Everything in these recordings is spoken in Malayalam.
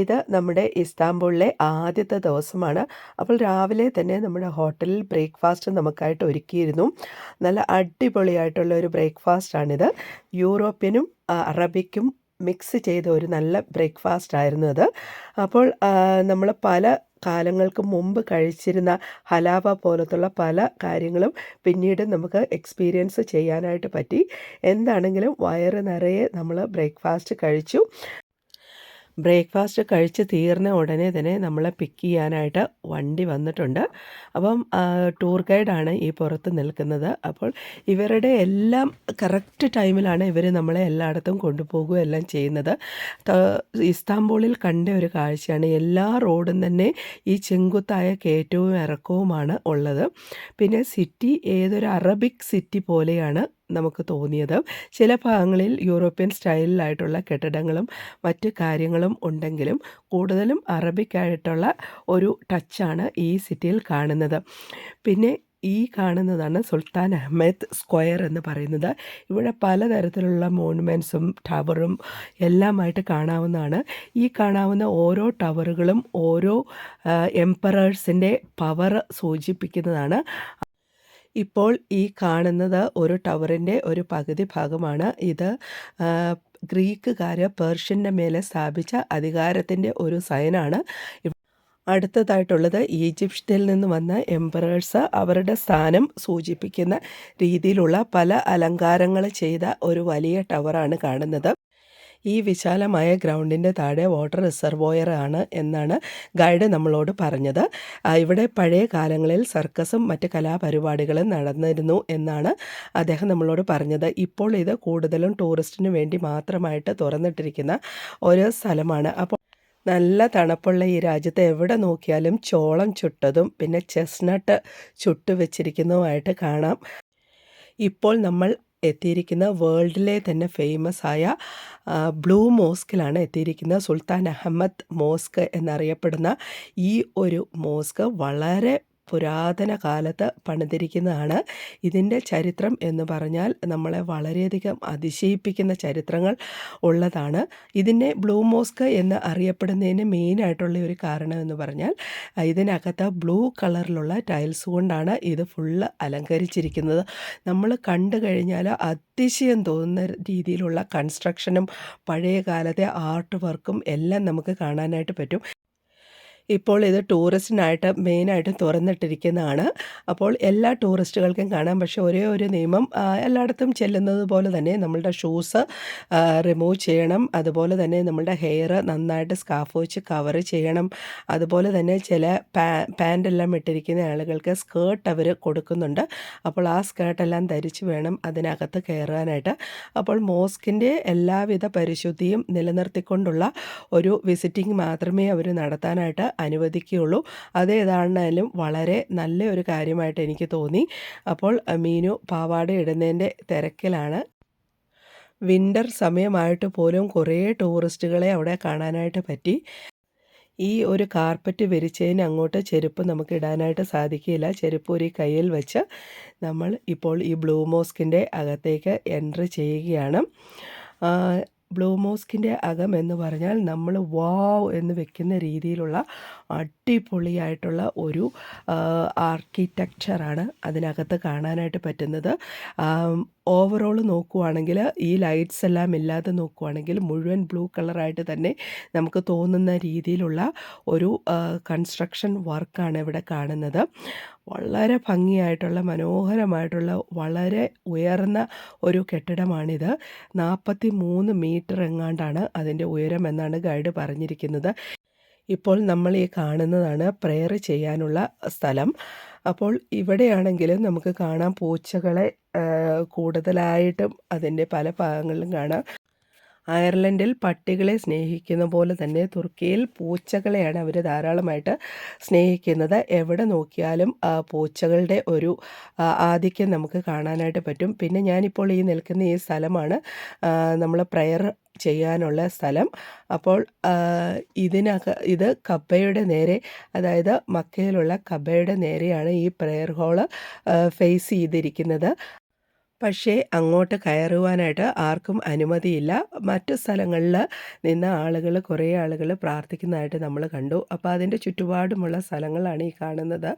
ഇത് നമ്മുടെ ഇസ്താംബൂളിലെ ആദ്യത്തെ ദിവസമാണ്. അപ്പോൾ രാവിലെ തന്നെ നമ്മുടെ ഹോട്ടലിൽ ബ്രേക്ക്ഫാസ്റ്റ് നമുക്കായിട്ട് ഒരുക്കിയിരുന്നു. നല്ല അടിപൊളിയായിട്ടുള്ള ഒരു ബ്രേക്ക്ഫാസ്റ്റാണിത്. യൂറോപ്യനും അറബിക്കും മിക്സ് ചെയ്ത ഒരു നല്ല ബ്രേക്ക്ഫാസ്റ്റ് ആയിരുന്നു അത്. അപ്പോൾ നമ്മൾ പല കാലങ്ങൾക്ക് മുമ്പ് കഴിച്ചിരുന്ന ഹലാവ പോലത്തുള്ള പല കാര്യങ്ങളും പിന്നീട് നമുക്ക് എക്സ്പീരിയൻസ് ചെയ്യാനായിട്ട് പറ്റി. എന്താണെങ്കിലും വയറ് നിറയെ നമ്മൾ ബ്രേക്ക്ഫാസ്റ്റ് കഴിച്ചു. ബ്രേക്ക്ഫാസ്റ്റ് കഴിച്ച് തീർന്ന ഉടനെ തന്നെ നമ്മളെ പിക്ക് ചെയ്യാനായിട്ട് വണ്ടി വന്നിട്ടുണ്ട്. അപ്പം ടൂർ ഗൈഡാണ് ഈ പുറത്ത് നിൽക്കുന്നത്. അപ്പോൾ ഇവരുടെ എല്ലാം കറക്റ്റ് ടൈമിലാണ് ഇവർ നമ്മളെ എല്ലായിടത്തും കൊണ്ടുപോകുക എല്ലാം ചെയ്യുന്നത്. ഇസ്താംബൂളിൽ കണ്ട ഒരു കാഴ്ചയാണ്. എല്ലാ റോഡും തന്നെ ഈ ചെങ്കുത്തായ കയറ്റവും ഇറക്കവുമാണ് ഉള്ളത്. പിന്നെ സിറ്റി ഏതൊരു അറബിക് സിറ്റി പോലെയാണ് നമുക്ക് തോന്നിയത്. ചില ഭാഗങ്ങളിൽ യൂറോപ്യൻ സ്റ്റൈലിലായിട്ടുള്ള കെട്ടിടങ്ങളും മറ്റ് കാര്യങ്ങളും ഉണ്ടെങ്കിലും കൂടുതലും അറബിക്കായിട്ടുള്ള ഒരു ടച്ചാണ് ഈ സിറ്റിയിൽ കാണുന്നത്. പിന്നെ ഈ കാണുന്നതാണ് സുൽത്താൻ അഹമ്മദ് സ്ക്വയർ എന്ന് പറയുന്നത്. ഇവിടെ പലതരത്തിലുള്ള മോണുമെന്റ്സും ടവറും എല്ലാമായിട്ട് കാണാവുന്നതാണ്. ഈ കാണാവുന്ന ഓരോ ടവറുകളും ഓരോ എംപറേഴ്സിന്റെ പവർ സൂചിപ്പിക്കുന്നതാണ്. ഇപ്പോൾ ഈ കാണുന്നത് ഒരു ടവറിന്റെ ഒരു പകുതി ഭാഗമാണ്. ഇത് ഗ്രീക്കുകാർ പേർഷ്യന്റെ മേലെ സ്ഥാപിച്ച അധികാരത്തിന്റെ ഒരു സൈനാണ് അടുത്തതായിട്ടുള്ളത് ഈജിപ്ഷ്യയിൽ നിന്ന് വന്ന എംപറേഴ്സ് അവരുടെ സ്ഥാനം സൂചിപ്പിക്കുന്ന രീതിയിലുള്ള പല അലങ്കാരങ്ങൾ ചെയ്ത ഒരു വലിയ ടവറാണ് കാണുന്നത്. ഈ വിശാലമായ ഗ്രൗണ്ടിന്റെ താഴെ വാട്ടർ റിസർവോയർ ആണ് എന്നാണ് ഗൈഡ് നമ്മളോട് പറഞ്ഞത്. ഇവിടെ പഴയ കാലങ്ങളിൽ സർക്കസും മറ്റ് കലാപരിപാടികളും നടന്നിരുന്നു എന്നാണ് അദ്ദേഹം നമ്മളോട് പറഞ്ഞത്. ഇപ്പോൾ ഇത് കൂടുതലും ടൂറിസ്റ്റിന് വേണ്ടി മാത്രമായിട്ട് തുറന്നിട്ടിരിക്കുന്ന ഒരു സ്ഥലമാണ്. അപ്പോൾ നല്ല തണുപ്പുള്ള ഈ രാജ്യത്ത് എവിടെ നോക്കിയാലും ചോളം ചുട്ടതും പിന്നെ ചെസ്നട്ട് ചുട്ടു വെച്ചിരിക്കുന്നതുമായിട്ട് കാണാം. ഇപ്പോൾ നമ്മൾ എത്തിയിരിക്കുന്ന വേൾഡിലെ തന്നെ ഫേമസ് ആയ ബ്ലൂ മോസ്കിലാണ് എത്തിയിരിക്കുന്നത് സുൽത്താൻ അഹമ്മദ് മോസ്ക് എന്നറിയപ്പെടുന്ന ഈ ഒരു മോസ്ക് വളരെ പുരാതന കാലത്ത് പണിതിരിക്കുന്നതാണ്. ഇതിന്റെ ചരിത്രം എന്ന് പറഞ്ഞാൽ നമ്മളെ വളരെയധികം അതിശയിപ്പിക്കുന്ന ചരിത്രങ്ങൾ ഉള്ളതാണ്. ഇതിനെ ബ്ലൂ മോസ്ക് എന്ന് അറിയപ്പെടുന്നതിന് മെയിനായിട്ടുള്ള ഒരു കാരണം എന്ന് പറഞ്ഞാൽ ഇതിനകത്ത് ബ്ലൂ കളറിലുള്ള ടൈൽസ് കൊണ്ടാണ് ഇത് ഫുള്ള് അലങ്കരിച്ചിരിക്കുന്നത്. നമ്മൾ കണ്ടു കഴിഞ്ഞാൽ അതിശയം തോന്നുന്ന രീതിയിലുള്ള കൺസ്ട്രക്ഷനും പഴയ കാലത്തെ ആർട്ട് വർക്കും എല്ലാം നമുക്ക് കാണാനായിട്ട് പറ്റും. ഇപ്പോൾ ഇത് ടൂറിസ്റ്റിനായിട്ട് മെയിനായിട്ട് തുറന്നിട്ടിരിക്കുന്നതാണ്. അപ്പോൾ എല്ലാ ടൂറിസ്റ്റുകൾക്കും കാണാം. പക്ഷേ ഒരേ ഒരു നിയമം എല്ലായിടത്തും ചെല്ലുന്നത് പോലെ തന്നെ നമ്മളുടെ ഷൂസ് റിമൂവ് ചെയ്യണം. അതുപോലെ തന്നെ നമ്മളുടെ ഹെയർ നന്നായിട്ട് സ്കാഫ് വെച്ച് കവർ ചെയ്യണം. അതുപോലെ തന്നെ ചില പാ പാന്റെല്ലാം ഇട്ടിരിക്കുന്ന ആളുകൾക്ക് സ്കേർട്ട് അവർ കൊടുക്കുന്നുണ്ട്. അപ്പോൾ ആ സ്കേർട്ടെല്ലാം ധരിച്ച് വേണം അതിനകത്ത് കയറാനായിട്ട്. അപ്പോൾ മോസ്കിന്റെ എല്ലാവിധ പരിശുദ്ധിയും നിലനിർത്തിക്കൊണ്ടുള്ള ഒരു വിസിറ്റിംഗ് മാത്രമേ അവർ നടത്താനായിട്ട് അനുവദിക്കുകയുള്ളൂ. അത് ഏതാണെങ്കിലും വളരെ നല്ല ഒരു കാര്യമായിട്ട് എനിക്ക് തോന്നി. അപ്പോൾ മീനു പാവാട ഇടുന്നതിന്റെ തിരക്കിലാണ്. വിന്റർ സമയമായിട്ട് പോലും കുറേ ടൂറിസ്റ്റുകളെ അവിടെ കാണാനായിട്ട് പറ്റി. ഈ ഒരു കാർപ്പറ്റ് വിരിച്ചതിന് അങ്ങോട്ട് ചെരുപ്പ് നമുക്ക് ഇടാനായിട്ട് സാധിക്കില്ല. ചെരുപ്പ് ഒരു കയ്യിൽ വെച്ച് നമ്മൾ ഇപ്പോൾ ഈ ബ്ലൂ മോസ്കിന്റെ അകത്തേക്ക് എൻട്രി ചെയ്യുകയാണ്. ബ്ലൂ മോസ്കിന്റെ അകം എന്ന് പറഞ്ഞാൽ നമ്മൾ വാവ് എന്ന് വെക്കുന്ന രീതിയിലുള്ള അടിപൊളിയായിട്ടുള്ള ഒരു ആർക്കിടെക്ചറാണ് അതിനകത്ത് കാണാനായിട്ട് പറ്റുന്നത്. ഓവറോൾ നോക്കുവാണെങ്കിൽ ഈ ലൈറ്റ്സ് എല്ലാം ഇല്ലാതെ നോക്കുവാണെങ്കിൽ മുഴുവൻ ബ്ലൂ കളറായിട്ട് തന്നെ നമുക്ക് തോന്നുന്ന രീതിയിലുള്ള ഒരു കൺസ്ട്രക്ഷൻ വർക്കാണ് ഇവിടെ കാണുന്നത്. വളരെ ഭംഗിയായിട്ടുള്ള മനോഹരമായിട്ടുള്ള വളരെ ഉയർന്ന ഒരു കെട്ടിടമാണിത്. നാൽപ്പത്തി മൂന്ന് മീറ്റർ എങ്ങാണ്ടാണ് അതിന്റെ ഉയരം എന്നാണ് ഗൈഡ് പറഞ്ഞിരിക്കുന്നത്. ഇപ്പോൾ നമ്മൾ ഈ കാണുന്നതാണ് പ്രെയർ ചെയ്യാനുള്ള സ്ഥലം. അപ്പോൾ ഇവിടെയാണെങ്കിൽ നമുക്ക് കാണാം പൂച്ചകളെ കൂടുതലായിട്ടും അതിന്റെ പല ഭാഗങ്ങളിലും കാണാം. അയർലൻഡിൽ പട്ടികളെ സ്നേഹിക്കുന്ന പോലെ തന്നെ തുർക്കിയിൽ പൂച്ചകളെയാണ് അവർ ധാരാളമായിട്ട് സ്നേഹിക്കുന്നത്. എവിടെ നോക്കിയാലും പൂച്ചകളുടെ ഒരു ആധിക്യം നമുക്ക് കാണാനായിട്ട് പറ്റും. പിന്നെ ഞാനിപ്പോൾ ഈ നിൽക്കുന്ന ഈ സ്ഥലമാണ് നമ്മൾ പ്രയർ ചെയ്യാനുള്ള സ്ഥലം. അപ്പോൾ ഇതിനക ഇത് കബയുടെ നേരെ അതായത് മക്കയിലുള്ള കബയുടെ നേരെയാണ് ഈ പ്രെയർ ഹോൾ ഫേസ് ചെയ്തിരിക്കുന്നത്. പക്ഷേ അങ്ങോട്ട് കയറുവാനായിട്ട് ആർക്കും അനുമതിയില്ല. മറ്റു സ്ഥലങ്ങളിൽ നിന്ന് ആളുകൾ കുറേ ആളുകൾ പ്രാർത്ഥിക്കുന്നതായിട്ട് നമ്മൾ കണ്ടു. അപ്പോൾ അതിന്റെ ചുറ്റുപാടുമുള്ള സ്ഥലങ്ങളാണ് ഈ കാണുന്നത്.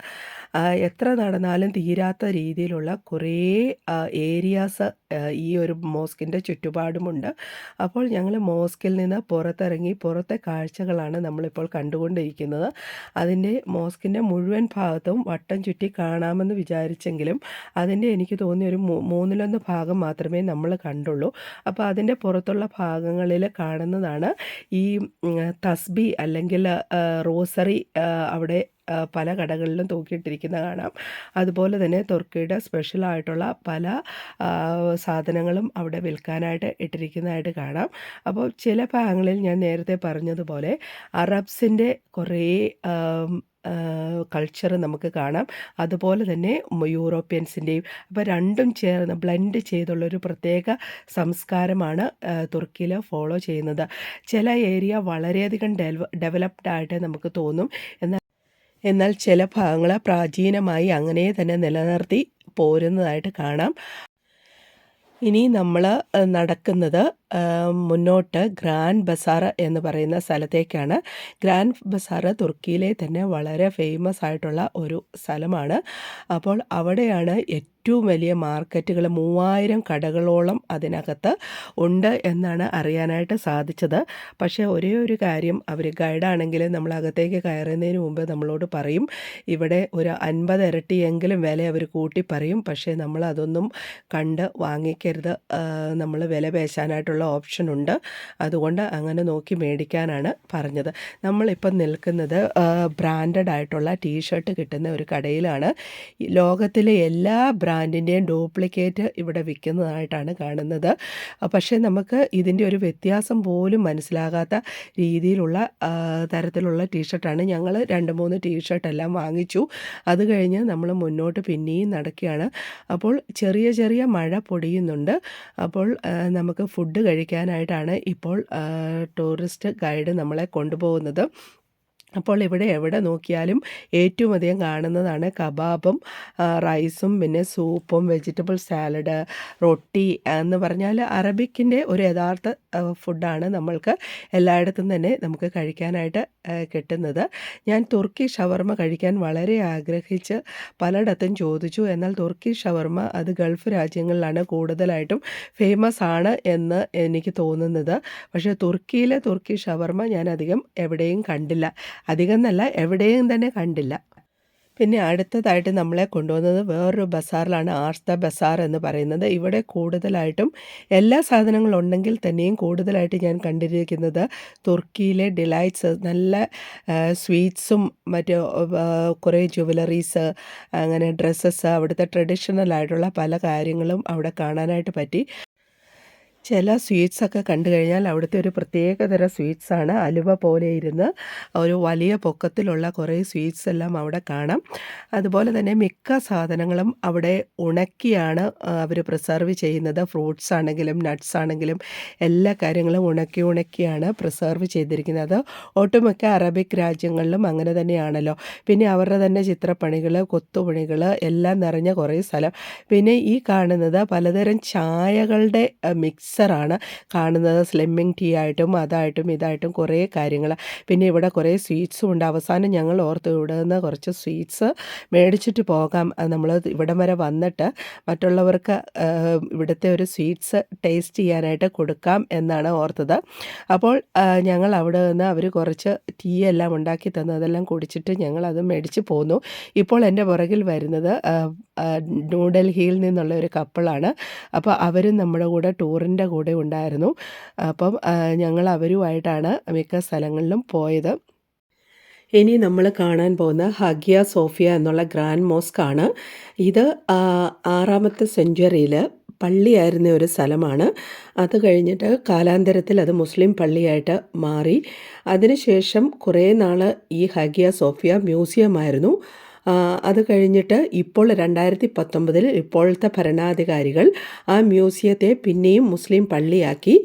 എത്ര നടന്നാലും തീരാത്ത രീതിയിലുള്ള കുറേ ഏരിയാസ് ഈ ഒരു മോസ്കിന്റെ ചുറ്റുപാടുമുണ്ട്. അപ്പോൾ ഞങ്ങൾ മോസ്കിൽ നിന്ന് പുറത്തിറങ്ങി പുറത്തെ കാഴ്ചകളാണ് നമ്മളിപ്പോൾ കണ്ടുകൊണ്ടിരിക്കുന്നത്. അതിന്റെ മോസ്കിന്റെ മുഴുവൻ ഭാഗത്തും വട്ടം ചുറ്റി കാണാമെന്ന് വിചാരിച്ചെങ്കിലും അതിന്റെ എനിക്ക് തോന്നിയ ഒരു മൂ- മൂന്നിലൊന്ന് ഭാഗം മാത്രമേ നമ്മൾ കണ്ടുള്ളൂ. അപ്പോൾ അതിന്റെ പുറത്തുള്ള ഭാഗങ്ങളിൽ കാണുന്നതാണ് ഈ തസ്ബി അല്ലെങ്കിൽ റോസറി അവിടെ പല കടകളിലും തൂക്കിയിട്ടിരിക്കുന്ന കാണാം. അതുപോലെ തന്നെ തുർക്കിയുടെ സ്പെഷ്യലായിട്ടുള്ള പല സാധനങ്ങളും അവിടെ വിൽക്കാനായിട്ട് ഇട്ടിരിക്കുന്നതായിട്ട് കാണാം. അപ്പോൾ ചില ഭാഗങ്ങളിൽ ഞാൻ നേരത്തെ പറഞ്ഞതുപോലെ അറബ്സിന്റെ കുറേ കൾച്ചർ നമുക്ക് കാണാം. അതുപോലെ തന്നെ യൂറോപ്യൻസിന്റെയും അപ്പോൾ രണ്ടും ചേർന്ന് ബ്ലെൻഡ് ചെയ്തുള്ള ഒരു പ്രത്യേക സംസ്കാരമാണ് തുർക്കിയിൽ ഫോളോ ചെയ്യുന്നത്. ചില ഏരിയ വളരെയധികം ഡെവ ഡെവലപ്ഡ് ആയിട്ട് നമുക്ക് തോന്നും. എന്നാൽ എന്നാൽ ചില ഭാഗങ്ങൾ പ്രാചീനമായി അങ്ങനെ തന്നെ നിലനിർത്തി പോരുന്നതായിട്ട് കാണാം. ഇനി നമ്മൾ നടക്കുന്നത് മുന്നോട്ട് ഗ്രാൻഡ് ബസാർ എന്ന് പറയുന്ന സ്ഥലത്തേക്കാണ്. ഗ്രാൻഡ് ബസാർ തുർക്കിയിലെ തന്നെ വളരെ ഫേമസ് ആയിട്ടുള്ള ഒരു സ്ഥലമാണ്. അപ്പോൾ അവിടെയാണ് ഏറ്റവും വലിയ മാർക്കറ്റുകൾ മൂവായിരം കടകളോളം അതിനകത്ത് ഉണ്ട് എന്നാണ് അറിയാനായിട്ട് സാധിച്ചത്. പക്ഷേ ഒരേ ഒരു കാര്യം അവർ ഗൈഡാണെങ്കിൽ നമ്മൾ അകത്തേക്ക് കയറുന്നതിന് മുമ്പ് നമ്മളോട് പറയും. ഇവിടെ ഒരു അൻപത് ഇരട്ടിയെങ്കിലും വില അവർ കൂട്ടി പറയും. പക്ഷേ നമ്മൾ അതൊന്നും കണ്ട് വാങ്ങിക്കരുത്. നമ്മൾ വില പേശാനായിട്ടുള്ള ഓപ്ഷൻ ഉണ്ട്. അതുകൊണ്ട് അങ്ങനെ നോക്കി മേടിക്കാനാണ് പറഞ്ഞത്. നമ്മളിപ്പം നിൽക്കുന്നത് ബ്രാൻഡഡ് ആയിട്ടുള്ള ടീഷർട്ട് കിട്ടുന്ന ഒരു കടയിലാണ്. ലോകത്തിലെ എല്ലാ ബ്രാൻഡിന്റെയും ഡ്യൂപ്ലിക്കേറ്റ് ഇവിടെ വിൽക്കുന്നതായിട്ടാണ് കാണുന്നത്. പക്ഷേ നമുക്ക് ഇതിന്റെ ഒരു വ്യത്യാസം പോലും മനസ്സിലാകാത്ത രീതിയിലുള്ള തരത്തിലുള്ള ടീഷർട്ടാണ്. ഞങ്ങൾ രണ്ട് മൂന്ന് ടീഷർട്ട് എല്ലാം വാങ്ങിച്ചു. അത് കഴിഞ്ഞ് നമ്മൾ മുന്നോട്ട് പിന്നെയും നടക്കുകയാണ്. അപ്പോൾ ചെറിയ ചെറിയ മഴ പൊടിയുന്നുണ്ട്. അപ്പോൾ നമുക്ക് ഫുഡ് കഴിക്കാനായിട്ടാണ് ഇപ്പോൾ ടൂറിസ്റ്റ് ഗൈഡ് നമ്മളെ കൊണ്ടുപോകുന്നത്. അപ്പോൾ ഇവിടെ എവിടെ നോക്കിയാലും ഏറ്റവും അധികം കാണുന്നതാണ് കബാബും റൈസും പിന്നെ സൂപ്പും വെജിറ്റബിൾ സാലഡ് റൊട്ടി എന്ന് പറഞ്ഞാൽ അറബിക്കിന്റെ ഒരു യഥാർത്ഥ ഫുഡാണ് നമ്മൾക്ക് എല്ലായിടത്തും തന്നെ നമുക്ക് കഴിക്കാനായിട്ട് കിട്ടുന്നത്. ഞാൻ തുർക്കി ഷവർമ കഴിക്കാൻ വളരെ ആഗ്രഹിച്ച് പലയിടത്തും ചോദിച്ചു. എന്നാൽ തുർക്കി ഷവർമ അത് ഗൾഫ് രാജ്യങ്ങളിലാണ് കൂടുതലായിട്ടും ഫേമസ് ആണ് എന്ന് എനിക്ക് തോന്നുന്നത്. പക്ഷേ തുർക്കിയിലെ തുർക്കി ഷവർമ ഞാൻ അധികം എവിടെയും കണ്ടില്ല. അധികം എന്നല്ല എവിടെയും തന്നെ കണ്ടില്ല. പിന്നെ അടുത്തതായിട്ട് നമ്മളെ കൊണ്ടുവന്നത് വേറൊരു ബസാറിലാണ് ആർത്ത ബസാർ എന്ന് പറയുന്നത്. ഇവിടെ കൂടുതലായിട്ടും എല്ലാ സാധനങ്ങളും ഉണ്ടെങ്കിൽ തന്നെയും കൂടുതലായിട്ട് ഞാൻ കണ്ടിരിക്കുന്നത് തുർക്കിയിലെ ഡിലൈറ്റ്സ് നല്ല സ്വീറ്റ്സും മറ്റ് കുറേ ജുവലറീസ് അങ്ങനെ ഡ്രസ്സസ് അവിടുത്തെ ട്രഡീഷണൽ ആയിട്ടുള്ള പല കാര്യങ്ങളും അവിടെ കാണാനായിട്ട് പറ്റി. ചില സ്വീറ്റ്സൊക്കെ കണ്ടു കഴിഞ്ഞാൽ അവിടുത്തെ ഒരു പ്രത്യേക തരം സ്വീറ്റ്സാണ് അലുവ പോലെ ഇരുന്ന് ഒരു വലിയ പൊക്കത്തിലുള്ള കുറേ സ്വീറ്റ്സ് എല്ലാം അവിടെ കാണാം. അതുപോലെ തന്നെ മിക്ക സാധനങ്ങളും അവിടെ ഉണക്കിയാണ് അവർ പ്രിസർവ് ചെയ്യുന്നത്. ഫ്രൂട്ട്സ് ആണെങ്കിലും നട്ട്സ് ആണെങ്കിലും എല്ലാ കാര്യങ്ങളും ഉണക്കി ഉണക്കിയാണ് പ്രിസർവ് ചെയ്തിരിക്കുന്നത്. ഒട്ടുമിക്ക അറബിക് രാജ്യങ്ങളിലും അങ്ങനെ തന്നെയാണല്ലോ. പിന്നെ അവരുടെ തന്നെ ചിത്രപ്പണികൾ കൊത്തുപണികൾ എല്ലാം നിറഞ്ഞ കുറേ സ്ഥലം. പിന്നെ ഈ കാണുന്നത് പലതരം ചായകളുടെ മിക്സറാണ് കാണുന്നത്. സ്ലിമ്മിങ് ടീ ആയിട്ടും അതായിട്ടും ഇതായിട്ടും കുറേ കാര്യങ്ങൾ. പിന്നെ ഇവിടെ കുറേ സ്വീറ്റ്സും ഉണ്ട്. അവസാനം ഞങ്ങൾ ഓർത്ത് ഇവിടെ കുറച്ച് സ്വീറ്റ്സ് മേടിച്ചിട്ട് പോകാം. നമ്മൾ ഇവിടം വരെ വന്നിട്ട് മറ്റുള്ളവർക്ക് ഇവിടുത്തെ ഒരു സ്വീറ്റ്സ് ടേസ്റ്റ് ചെയ്യാനായിട്ട് കൊടുക്കാം എന്നാണ് ഓർത്തത്. അപ്പോൾ ഞങ്ങൾ അവിടെ നിന്ന് അവർ കുറച്ച് ടീ എല്ലാം ഉണ്ടാക്കി തന്നു അതെല്ലാം കുടിച്ചിട്ട് ഞങ്ങൾ അത് മേടിച്ച് പോന്നു. ഇപ്പോൾ എന്റെ പുറകിൽ വരുന്നത് ന്യൂഡൽഹിയിൽ നിന്നുള്ള ഒരു കപ്പിളാണ് അപ്പോൾ അവരും നമ്മുടെ കൂടെ ടൂറിന്റെ കൂടെ ഉണ്ടായിരുന്നു. അപ്പം ഞങ്ങൾ അവരുമായിട്ടാണ് മിക്ക സ്ഥലങ്ങളിലും പോയത്. ഇനി നമ്മൾ കാണാൻ പോകുന്ന ഹഗിയ സോഫിയ എന്നുള്ള ഗ്രാൻഡ് മോസ്ക് ആണ് ഇത് ആറാമത്തെ സെഞ്ച്വറിയിൽ പള്ളിയായിരുന്ന ഒരു സ്ഥലമാണ്. അത് കഴിഞ്ഞിട്ട് കാലാന്തരത്തിൽ അത് മുസ്ലിം പള്ളിയായിട്ട് മാറി. അതിനുശേഷം കുറേ നാൾ ഈ ഹഗിയ സോഫിയ മ്യൂസിയമായിരുന്നു. അത് കഴിഞ്ഞിട്ട് ഇപ്പോൾ രണ്ടായിരത്തി പത്തൊമ്പതിൽ ഇപ്പോഴത്തെ ഭരണാധികാരികൾ ആ മ്യൂസിയത്തെ പിന്നെയും മുസ്ലിം പള്ളിയാക്കി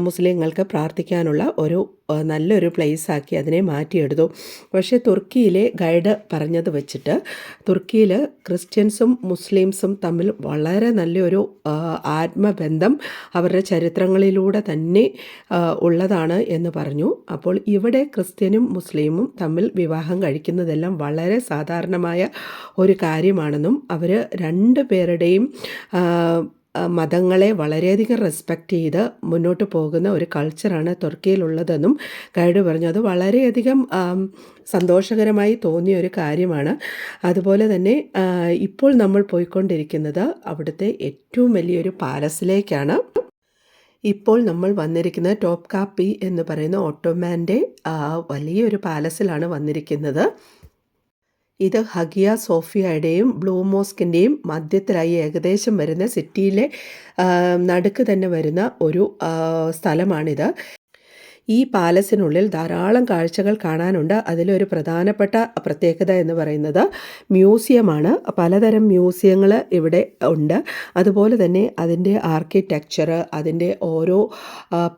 മുസ്ലിങ്ങൾക്ക് പ്രാർത്ഥിക്കാനുള്ള ഒരു നല്ലൊരു പ്ലേസാക്കി അതിനെ മാറ്റിയെടുത്തു. പക്ഷേ തുർക്കിയിലെ ഗൈഡ് പറഞ്ഞത് വെച്ചിട്ട് തുർക്കിയിൽ ക്രിസ്ത്യൻസും മുസ്ലിംസും തമ്മിൽ വളരെ നല്ലൊരു ആത്മബന്ധം അവരുടെ ചരിത്രങ്ങളിലൂടെ തന്നെ ഉള്ളതാണ് എന്ന് പറഞ്ഞു. അപ്പോൾ ഇവിടെ ക്രിസ്ത്യനും മുസ്ലിമും തമ്മിൽ വിവാഹം കഴിക്കുന്നതെല്ലാം വളരെ സാധാരണമായ ഒരു കാര്യമാണെന്നും അവർ രണ്ട് പേരുടെയും മതങ്ങളെ വളരെയധികം റെസ്പെക്റ്റ് ചെയ്ത് മുന്നോട്ട് പോകുന്ന ഒരു കൾച്ചറാണ് തുർക്കിയിലുള്ളതെന്നും ഗൈഡ് പറഞ്ഞു. അത് വളരെയധികം സന്തോഷകരമായി തോന്നിയ ഒരു കാര്യമാണ്. അതുപോലെ തന്നെ ഇപ്പോൾ നമ്മൾ പോയിക്കൊണ്ടിരിക്കുന്നത് അവിടുത്തെ ഏറ്റവും വലിയൊരു പാലസിലേക്കാണ്. ഇപ്പോൾ നമ്മൾ വന്നിരിക്കുന്നത് ടോപ്പ് കാപ്പി എന്ന് പറയുന്ന ഓട്ടോമാന്റെ വലിയൊരു പാലസിലാണ് വന്നിരിക്കുന്നത്. ഇത് ഹഗിയ സോഫിയയുടെയും ബ്ലൂ മോസ്കിന്റെയും മധ്യത്തിലായി ഏകദേശം വരുന്ന സിറ്റിയിലെ നടുക്ക് തന്നെ വരുന്ന ഒരു സ്ഥലമാണിത്. ഈ പാലസിനുള്ളിൽ ധാരാളം കാഴ്ചകൾ കാണാനുണ്ട്. അതിലൊരു പ്രധാനപ്പെട്ട പ്രത്യേകത എന്ന് പറയുന്നത് മ്യൂസിയമാണ്. പലതരം മ്യൂസിയങ്ങൾ ഇവിടെ ഉണ്ട്. അതുപോലെ തന്നെ അതിന്റെ ആർക്കിടെക്ചർ അതിന്റെ ഓരോ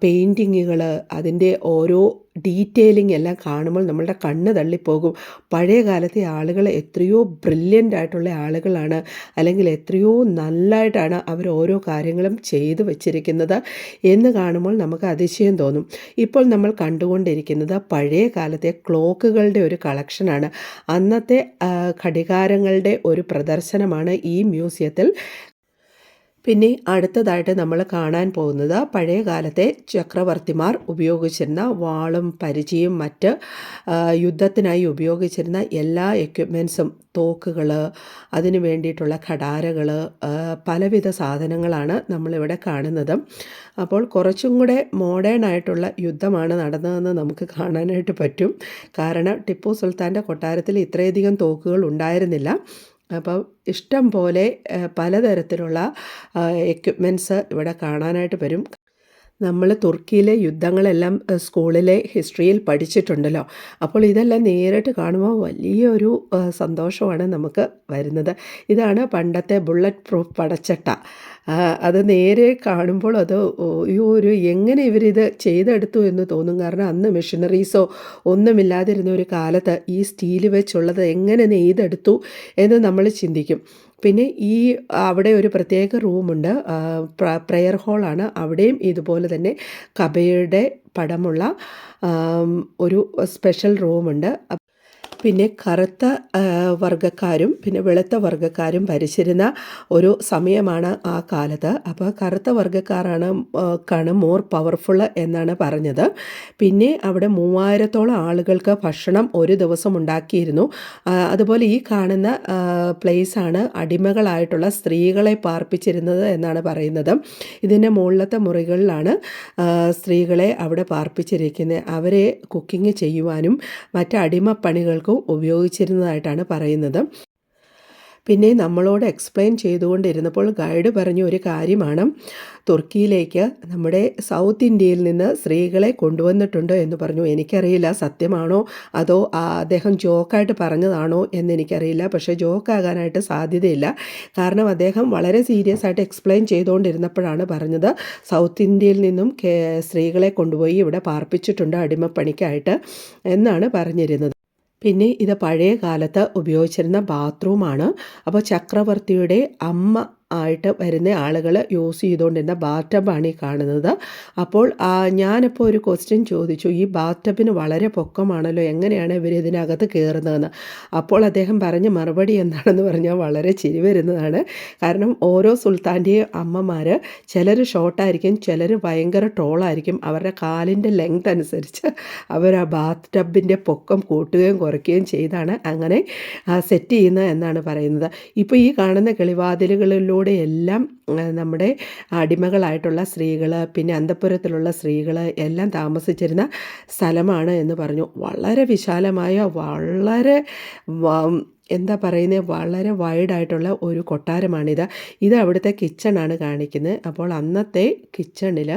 പെയിന്റിങ്ങുകൾ അതിന്റെ ഓരോ ഡീറ്റെയിലിംഗ് എല്ലാം കാണുമ്പോൾ നമ്മളുടെ കണ്ണ് തള്ളിപ്പോകും. പഴയ കാലത്തെ ആളുകൾ എത്രയോ ബ്രില്യന്റ് ആയിട്ടുള്ള ആളുകളാണ്. അല്ലെങ്കിൽ എത്രയോ നല്ലതായിട്ടാണ് അവർ ഓരോ കാര്യങ്ങളും ചെയ്തു വച്ചിരിക്കുന്നത് എന്ന് കാണുമ്പോൾ നമുക്ക് അതിശയം തോന്നും. ഇപ്പോൾ നമ്മൾ കണ്ടുകൊണ്ടിരിക്കുന്നത് പഴയ കാലത്തെ ക്ലോക്കുകളുടെ ഒരു കളക്ഷനാണ്. അന്നത്തെ ഘടികാരങ്ങളുടെ ഒരു പ്രദർശനമാണ് ഈ മ്യൂസിയത്തിൽ പിന്നെ അടുത്തതായിട്ട് നമ്മൾ കാണാൻ പോകുന്നത് പഴയ കാലത്തെ ചക്രവർത്തിമാർ ഉപയോഗിച്ചിരുന്ന വാളും പരിചയും മറ്റ് യുദ്ധത്തിനായി ഉപയോഗിച്ചിരുന്ന എല്ലാ എക്യുപ്മെൻസും തോക്കുകൾ അതിന് വേണ്ടിയിട്ടുള്ള ഖടാരകൾ പലവിധ സാധനങ്ങളാണ് നമ്മളിവിടെ കാണുന്നത്. അപ്പോൾ കുറച്ചും കൂടെ മോഡേൺ ആയിട്ടുള്ള യുദ്ധമാണ് നടന്നതെന്ന് നമുക്ക് കാണാനായിട്ട് പറ്റും. കാരണം ടിപ്പു സുൽത്താന്റെ കൊട്ടാരത്തിൽ ഇത്രയധികം തോക്കുകൾ ഉണ്ടായിരുന്നില്ല. അപ്പം ഇഷ്ടം പോലെ പലതരത്തിലുള്ള എക്യുപ്മെന്റ്സ് ഇവിടെ കാണാനായിട്ട് വരും. നമ്മൾ തുർക്കിയിലെ യുദ്ധങ്ങളെല്ലാം സ്കൂളിലെ ഹിസ്റ്ററിയിൽ പഠിച്ചിട്ടുണ്ടല്ലോ. അപ്പോൾ ഇതെല്ലാം നേരിട്ട് കാണുമ്പോൾ വലിയൊരു സന്തോഷമാണ് നമുക്ക് വരുന്നത്. ഇതാണ് പണ്ടത്തെ ബുള്ളറ്റ് പ്രൂഫ് പടച്ചട്ട. അത് നേരെ കാണുമ്പോൾ അത് ഒരു എങ്ങനെ ഇവരിത് ചെയ്തെടുത്തു എന്ന് തോന്നും. കാരണം അന്ന് മെഷീനറീസോ ഒന്നുമില്ലാതിരുന്ന ഒരു കാലത്ത് ഈ സ്റ്റീൽ വെച്ചുള്ളത് എങ്ങനെ നെയ്തെടുത്തു എന്ന് നമ്മൾ ചിന്തിക്കും. പിന്നെ ഈ അവിടെ ഒരു പ്രത്യേക റൂമുണ്ട്. പ്രെയർ ഹോളാണ്. അവിടെയും ഇതുപോലെ തന്നെ കബയുടെ പടമുള്ള ഒരു സ്പെഷ്യൽ റൂമുണ്ട്. പിന്നെ കറുത്ത വർഗക്കാരും പിന്നെ വെളുത്ത വർഗക്കാരും ഭരിച്ചിരുന്ന ഒരു സമയമാണ് ആ കാലത്ത്. അപ്പോൾ കറുത്ത വർഗക്കാരാണ് കാണ് മോർ പവർഫുൾ എന്നാണ് പറഞ്ഞത്. പിന്നെ അവിടെ മൂവായിരത്തോളം ആളുകൾക്ക് ഭക്ഷണം ഒരു ദിവസം ഉണ്ടാക്കിയിരുന്നു. അതുപോലെ ഈ കാണുന്ന പ്ലേസാണ് അടിമകളായിട്ടുള്ള സ്ത്രീകളെ പാർപ്പിച്ചിരുന്നത് എന്നാണ് പറയുന്നത്. ഇതിന്റെ മുകളിലത്തെ മുറികളിലാണ് സ്ത്രീകളെ അവിടെ പാർപ്പിച്ചിരിക്കുന്നത് അവരെ കുക്കിംഗ് ചെയ്യുവാനും മറ്റ് അടിമപ്പണികൾക്കും ഉപയോഗിച്ചിരുന്നതായിട്ടാണ് പറയുന്നത്. പിന്നെ നമ്മളോട് എക്സ്പ്ലെയിൻ ചെയ്തുകൊണ്ടിരുന്നപ്പോൾ ഗൈഡ് പറഞ്ഞ ഒരു കാര്യമാണ്. തുർക്കിയിലേക്ക് നമ്മുടെ സൗത്ത് ഇന്ത്യയിൽ നിന്ന് സ്ത്രീകളെ കൊണ്ടുവന്നിട്ടുണ്ട് എന്ന് പറഞ്ഞു. എനിക്കറിയില്ല സത്യമാണോ? അതോ അദ്ദേഹം ജോക്കായിട്ട് പറഞ്ഞതാണോ എന്ന് എനിക്കറിയില്ല. പക്ഷേ ജോക്കാകാനായിട്ട് സാധ്യതയില്ല. കാരണം അദ്ദേഹം വളരെ സീരിയസ് ആയിട്ട് എക്സ്പ്ലെയിൻ ചെയ്തുകൊണ്ടിരുന്നപ്പോഴാണ് പറഞ്ഞത്. സൗത്ത് ഇന്ത്യയിൽ നിന്നും സ്ത്രീകളെ കൊണ്ടുപോയി ഇവിടെ പാർപ്പിച്ചിട്ടുണ്ട് അടിമപ്പണിക്കായിട്ട് എന്നാണ് പറഞ്ഞിരുന്നത്. പിന്നെ ഇത് പഴയ കാലത്ത് ഉപയോഗിച്ചിരുന്ന ബാത്റൂമാണ്. അപ്പോൾ ചക്രവർത്തിയുടെ അമ്മ ആയിട്ട് വരുന്ന ആളുകൾ യൂസ് ചെയ്തുകൊണ്ടിരുന്ന ബാത്തബാണ് ഈ കാണുന്നത്. അപ്പോൾ ഞാനിപ്പോൾ ഒരു ക്വസ്റ്റ്യൻ ചോദിച്ചു. ഈ ബാത്തബിന് വളരെ പൊക്കമാണല്ലോ? എങ്ങനെയാണ് ഇവർ ഇതിനകത്ത് കയറുന്നതെന്ന് അപ്പോൾ അദ്ദേഹം പറഞ്ഞ മറുപടി എന്താണെന്ന് പറഞ്ഞാൽ വളരെ ചിരി വരുന്നതാണ്. കാരണം ഓരോ സുൽത്താന്റെയും അമ്മമാർ ചിലർ ഷോർട്ടായിരിക്കും ചിലർ ഭയങ്കര ടോളായിരിക്കും അവരുടെ കാലിന്റെ ലെങ്ത് അനുസരിച്ച് അവർ ആ ബാത്ത് ടബിന്റെ പൊക്കം കൂട്ടുകയും കുറയ്ക്കുകയും ചെയ്താണ് അങ്ങനെ സെറ്റ് ചെയ്യുന്നത് എന്നാണ് പറയുന്നത്. ഇപ്പോൾ ഈ കാണുന്ന കിളിവാതിലുകളിലൂടെ ആ, നമ്മുടെ അടിമകളായിട്ടുള്ള സ്ത്രീകൾ പിന്നെ അന്തപുരത്തിലുള്ള സ്ത്രീകൾ എല്ലാം താമസിച്ചിരുന്ന സ്ഥലമാണ് എന്ന് പറഞ്ഞു. വളരെ വിശാലമായ വളരെ എന്താ പറയുന്നത് വളരെ വൈഡായിട്ടുള്ള ഒരു കൊട്ടാരമാണിത്. ഇത് അവിടുത്തെ കിച്ചണാണ് കാണിക്കുന്നത്. അപ്പോൾ അന്നത്തെ കിച്ചണിൽ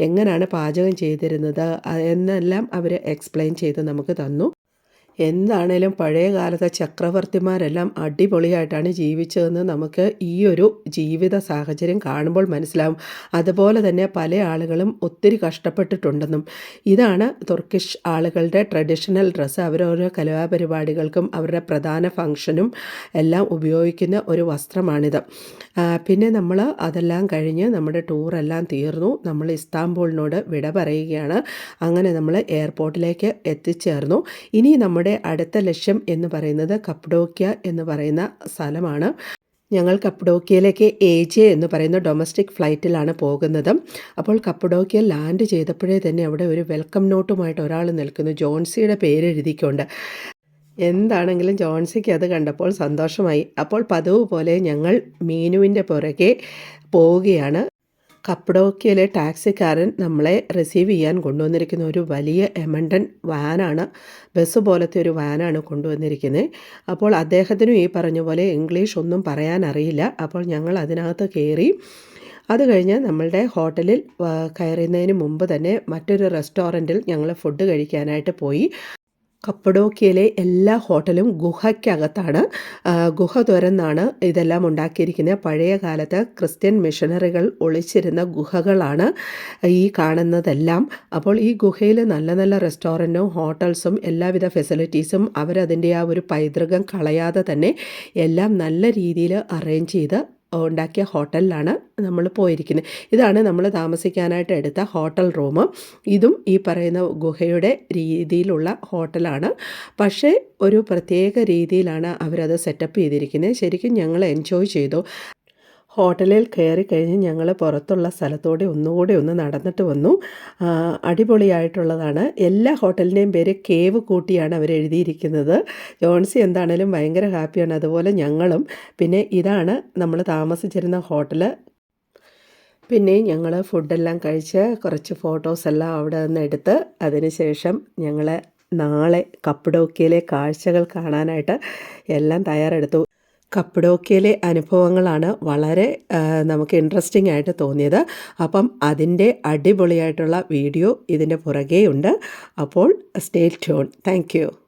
എങ്ങനെയാണ് പാചകം ചെയ്തിരുന്നത് എന്നെല്ലാം അവർ എക്സ്പ്ലെയിൻ ചെയ്ത് നമുക്ക് തന്നു. എന്താണേലും പഴയ കാലത്തെ ചക്രവർത്തിമാരെല്ലാം അടിപൊളിയായിട്ടാണ് ജീവിച്ചതെന്ന് നമുക്ക് ഈ ഒരു ജീവിത സാഹചര്യം കാണുമ്പോൾ മനസ്സിലാവും. അതുപോലെ തന്നെ പല ആളുകളും ഒത്തിരി കഷ്ടപ്പെട്ടിട്ടുണ്ടെന്നും. ഇതാണ് തുർക്കിഷ് ആളുകളുടെ ട്രഡീഷണൽ ഡ്രസ്സ്. അവരോരോ കലാപരിപാടികൾക്കും അവരുടെ പ്രധാന ഫംഗ്ഷനും എല്ലാം ഉപയോഗിക്കുന്ന ഒരു വസ്ത്രമാണിത്. പിന്നെ നമ്മൾ അതെല്ലാം കഴിഞ്ഞ് നമ്മുടെ ടൂറെല്ലാം തീർന്നു. നമ്മൾ ഇസ്താംബൂളിനോട് വിട പറയുകയാണ്. അങ്ങനെ നമ്മൾ എയർപോർട്ടിലേക്ക് എത്തിച്ചേർന്നു. ഇനി നമ്മുടെ അടുത്ത ലക്ഷ്യം എന്ന് പറയുന്നത് കപ്ഡോക്യ എന്ന് പറയുന്ന സ്ഥലമാണ്. ഞങ്ങൾ കപ്പഡോക്കിയയിലേക്ക് എ ജെ എന്ന് പറയുന്ന ഡൊമസ്റ്റിക് ഫ്ലൈറ്റിലാണ് പോകുന്നത്. അപ്പോൾ കപ്പഡോക്കിയ ലാൻഡ് ചെയ്തപ്പോഴേ തന്നെ അവിടെ ഒരു വെൽക്കം നോട്ടുമായിട്ട് ഒരാൾ നിൽക്കുന്നു. ജോൺസിയുടെ പേര് എഴുതിക്കൊണ്ട് എന്താണെങ്കിലും ജോൺസിക്ക് അത് കണ്ടപ്പോൾ സന്തോഷമായി. അപ്പോൾ പതിവ് പോലെ ഞങ്ങൾ മീനുവിന്റെ പുറകെ പോവുകയാണ്. കപ്പഡോക്കിയയിലെ ടാക്സിക്കാരൻ നമ്മളെ റിസീവ് ചെയ്യാൻ കൊണ്ടുവന്നിരിക്കുന്ന ഒരു വലിയ എമണ്ടൻ വാനാണ് ബസ് പോലത്തെ ഒരു വാനാണ് കൊണ്ടുവന്നിരിക്കുന്നത്. അപ്പോൾ അദ്ദേഹത്തിനും ഈ പറഞ്ഞ പോലെ ഇംഗ്ലീഷ് ഒന്നും പറയാൻ അറിയില്ല. അപ്പോൾ ഞങ്ങൾ അതിനകത്ത് കയറി. അത് കഴിഞ്ഞ് നമ്മളുടെ ഹോട്ടലിൽ കയറുന്നതിന് മുമ്പ് തന്നെ മറ്റൊരു റെസ്റ്റോറന്റിൽ ഞങ്ങൾ ഫുഡ് കഴിക്കാനായിട്ട് പോയി. കപ്പഡോക്കിയയിലെ എല്ലാ ഹോട്ടലും ഗുഹയ്ക്കകത്താണ്. ഗുഹ തുറന്നാണ് ഇതെല്ലാം ഉണ്ടാക്കിയിരിക്കുന്നത്. പഴയ കാലത്ത് ക്രിസ്ത്യൻ മിഷനറികൾ ഒളിച്ചിരുന്ന ഗുഹകളാണ് ഈ കാണുന്നതെല്ലാം. അപ്പോൾ ഈ ഗുഹയിൽ നല്ല നല്ല റെസ്റ്റോറന്റും ഹോട്ടൽസും എല്ലാവിധ ഫെസിലിറ്റീസും അവരതിന്റെ ആ ഒരു പൈതൃകം കളയാതെ തന്നെ എല്ലാം നല്ല രീതിയിൽ അറേഞ്ച് ചെയ്ത് ഉണ്ടാക്കിയ ഹോട്ടലിലാണ് നമ്മൾ പോയിരിക്കുന്നത്. ഇതാണ് നമ്മൾ താമസിക്കാനായിട്ട് എടുത്ത ഹോട്ടൽ റൂം. ഇതും ഈ പറയുന്ന ഗുഹയുടെ രീതിയിലുള്ള ഹോട്ടലാണ്. പക്ഷേ ഒരു പ്രത്യേക രീതിയിലാണ് അവരത് സെറ്റപ്പ് ചെയ്തിരിക്കുന്നത്. ശരിക്കും ഞങ്ങൾ എൻജോയ് ചെയ്തു. ഹോട്ടലിൽ കയറി കഴിഞ്ഞ് ഞങ്ങൾ പുറത്തുള്ള സ്ഥലത്തോടെ ഒന്നുകൂടി ഒന്ന് നടന്നിട്ട് വന്നു. അടിപൊളിയായിട്ടുള്ളതാണ്. എല്ലാ ഹോട്ടലിന്റെയും പേര് കേവ് കൂട്ടിയാണ് അവർ എഴുതിയിരിക്കുന്നത്. ജോൺസി എന്താണേലും ഭയങ്കര ഹാപ്പിയാണ്. അതുപോലെ ഞങ്ങളും. പിന്നെ ഇതാണ് നമ്മൾ താമസിച്ചിരുന്ന ഹോട്ടൽ പിന്നെ ഞങ്ങൾ ഫുഡെല്ലാം കഴിച്ച് കുറച്ച് ഫോട്ടോസ് എല്ലാം അവിടെ നിന്ന് എടുത്ത് അതിനുശേഷം ഞങ്ങൾ നാളെ കപ്പഡോക്കിയയിലെ കാഴ്ചകൾ കാണാനായിട്ട് എല്ലാം തയ്യാറെടുത്തു. കപ്പഡോക്കയിലെ അനുഭവങ്ങളാണ് വളരെ നമുക്ക് ഇൻട്രസ്റ്റിംഗ് ആയിട്ട് തോന്നിയത്. അപ്പം അതിന്റെ അടിപൊളിയായിട്ടുള്ള വീഡിയോ ഇതിന്റെ പുറകെയുണ്ട്. അപ്പോൾ സ്റ്റേ ട്യൂൺ താങ്ക്